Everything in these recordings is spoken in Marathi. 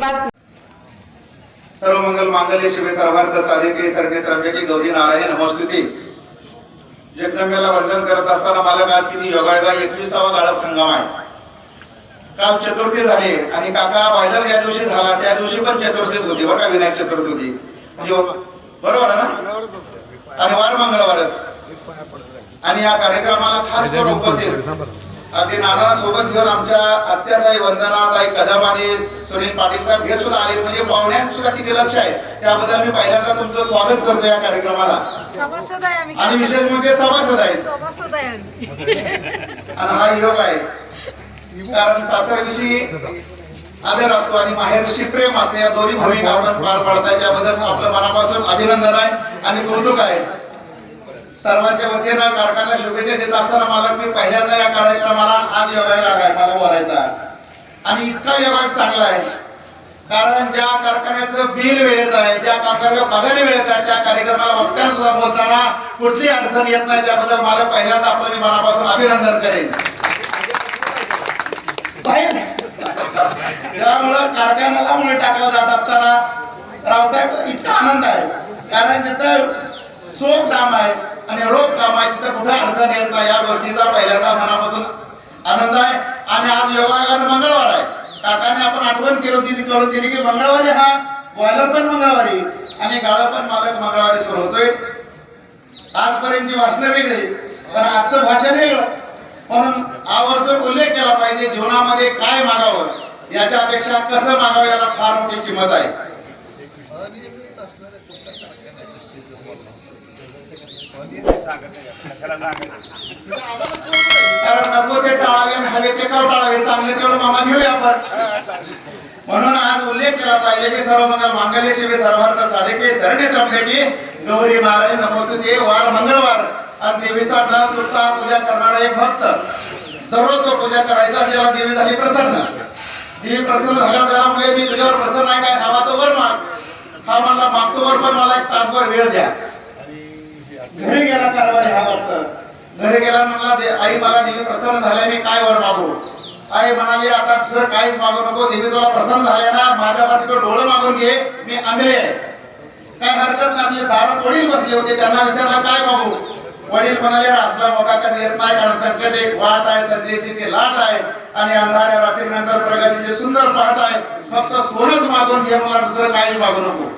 बातमी सर्व मंगल मांगल्य शिवे सर्वार्थ साधिके सर्वे त्र्यंबके गौरी नारायण नमोस्तुती। जगदंबेला वंदन करत असताना मला आज किती योगायोगा एकविसावा गाळप हंगाम आहे. काल चतुर्थी झाली आणि काका बायदर या दिवशी झाला त्या दिवशी पण चतुर्थीच होती बरं का विनायक चतुर्थी होती. म्हणजे बरोबर आहे ना? आणि वार मंगळवारच. आणि या कार्यक्रमाला खास करून उपस्थित अगदी नाना सोबत घेऊन आमच्या आत्यासाई वंदना ताई कदम आणि सुनील पाटील साहेब हे सुद्धा आले म्हणजे पाहुण्यांत सुद्धा किती लक्ष आहे. त्याबद्दल मी पहिल्यांदा तुमचं स्वागत करतो या कार्यक्रमाला. सभासद आहे आम्ही. आणि विशेष म्हणजे सभासद आहेत सभासद आहे आम्ही. आणि हा योग आहे. कारण सासरविषयी आदर असतो आणि माहेरविषयी प्रेम असते. या दोन्ही भूमिका आपण पार पाडताय. त्याबद्दल आपलं मनापासून अभिनंदन आहे आणि कौतुक आहे. सर्वांच्या वतीनं कारखान्याला शुभेच्छा देत असताना मला मी पहिल्यांदा या कार्यक्रमाला आज योगायोग आहे मला बोलायचा आणि इतका योगायोग चांगला आहे. कारण ज्या कारखान्याचं बिल वेळेत आहे ज्या कारखान्याचं पगार वेळेत आहे त्या कार्यक्रमाला वक्त्यांना सुद्धा बोलताना कुठली अडचण येत नाही त्याबद्दल मला पहिल्यांदा आपलं मी मनापासून अभिनंदन करेन. त्यामुळं कारखान्याला मुळे टाकला जात असताना रावसाहेब इतका आनंद आहे. कारण जिथं चोख काम आहे आणि रोख काम आहे तिथं कुठं अडचण येत नाही. या गोष्टीचा पहिल्यांदा मनापासून आनंद आहे. आणि आज योगायोगाने मंगळवार आहे. काकाने आपण आठवण केलं दिली करून दिली की मंगळवारी हा बॉयलर पण मंगळवारी आणि गाळ पण मालक मंगळवारी सुरू होतोय. आजपर्यंतची भाषणं वेगळी पण आजचं भाषण वेगळं. म्हणून आवर्जून उल्लेख केला पाहिजे जीवनामध्ये काय मागावं याच्यापेक्षा कसं मागावं याला फार मोठी किंमत आहे. नको ते टाळावे हवे ते का टाळावे चांगले तेवढं मामा घेऊया आपण म्हणून आज उल्लेख केला पाहिजे की सर्व मंगल मांगल्य शिवे सर्वार्थ साधके सरणे त्र्यंबके गौरी महाराज नमोतु ते वार मंगळवार. आणि देवीचा न चुकता पूजा करणारा एक भक्त. दररोज तो पूजा करायचा त्याला देवी झाली प्रसन्न. देवी प्रसन्न झाल्या त्याला मुळे मी तुझ्यावर प्रसन्न आहे काय हवा तो वर मागतोवर पण मला एक तासभर वेळ द्या. घरी गेला कारभारी हा वाटत. घरी गेला म्हणला आई मला देवी प्रसन्न झाल्या मी काय वर मागू? आई म्हणाली आता दुसरं काहीच मागू नको देवी तुला प्रसन्न झाल्या ना माझ्यासाठी तो डोळं मागून घे मी आंधळे आहे काय हरकत नाही आपले दारात वडील बसले होते त्यांना विचारलं काय मागू? वडील म्हणाले असला मोका कधी येत नाही कारण संकट एक वाट आहे संधीची ती लाट आहे आणि अंधाऱ्या रात्रीनंतर प्रगतीचे सुंदर पहाट आहे. फक्त सोनच मागून घे मला दुसरं काहीच मागू नको.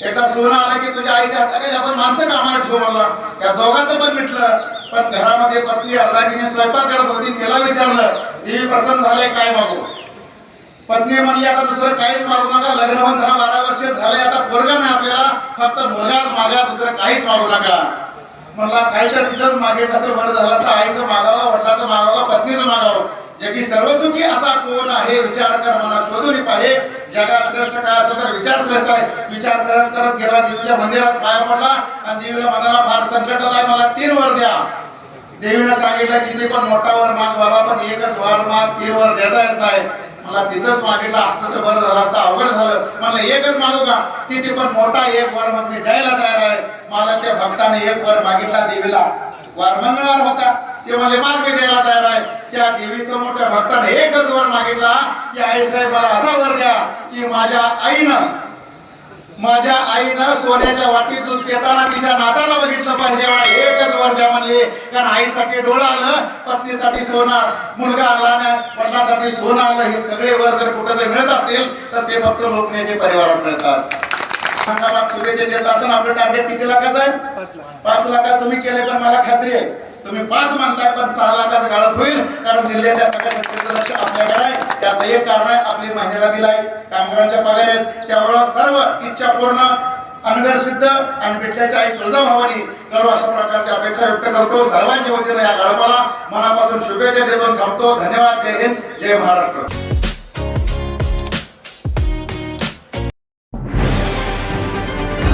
एकदा सोनं आलं की तुझ्या आईच्या हाताने आपण माणसं कामाला ठेवू म्हणला या दोघांचं पण मिटलं. पण घरामध्ये पत्नी अर्धांगिनी स्वयंपाक करत होती तिला विचारलं देवी प्रसन्न झाले काय मागू? पत्नी म्हणली आता दुसरं काहीच मागू नका. लग्न होऊन दहा बारा वर्ष झाले आता पोरगा नाही आपल्याला. फक्त मुलगाच मागा दुसरं काहीच मागू नका. म्हणला काही तर तिथंच मागितलं तर बरं झालं. तर आईचं मागावं वडिलाचं मागावं पत्नीचं मागावं. जगी सर्वसुखी असा कोण आहे? विचार कर मला शोधून पाहिजे जगात श्रेष्ठ काय असं तर विचार श्रेष्ठ आहे. विचार करत करत गेला देवीच्या मंदिरात पाया पडला आणि देवीला मनाला फार संकट आहे. मला तीन वर द्या. देवीनं सांगितलं की ते पण मोठा वर माग बाबा पण एकच वर माग तीन वर देता येत नाही. मला तिथंच मागितलं असतं तर बरं झालं असतं अवघड झालं. मला एकच मागू का? की ते पण मोठा एक वर मग मी द्यायला तयार आहे. मला त्या भक्ताने एक वर मागितला देवीला. वार मंगळवार होता. ते मला मार्ग द्यायला तयार आहे. त्या देवी समोर त्या भक्ताने एकच वर मागितला की आई साहेब मला असा वर द्या की माझ्या आईनं माझ्या आईनं सोन्याच्या वाटीत दूध पिताना तिच्या नाताला बघितलं पाहिजे. एकच वर द्या म्हणले. कारण आईसाठी डोळा आलं पत्नीसाठी सोनं मुलगा आला ना वडिलांसाठी सोनं आलं हे सगळे वर जर कुठं जर मिळत असतील तर ते फक्त लोकनेते परिवारात मिळतात. हंगामात शुभेच्छा देत असताना आपलं टार्गेट किती लाखाचं आहे? पाच लाखाचं तुम्ही केले पण मला खात्री आहे तुम्ही पाच म्हणताय पण सहा लाखाचं गाळप होईल कारण जिल्ह्याच्या सगळ्या शेतकऱ्याचं लक्ष आपल्याकडे आहे. त्याचं एक कारण आहे आपली महिन्याला बिल आहेत कामगारांच्या पगार आहेत. त्यामुळं सर्व इच्छा पूर्ण अनगर सिद्ध आणि पिठल्याच्या आई तुळजाभवानी करू अशा प्रकारची अपेक्षा व्यक्त करतो. सर्वांच्या वतीनं या गाळपाला मनापासून शुभेच्छा देतो. थांबतो. धन्यवाद. जय हिंद. जय महाराष्ट्र.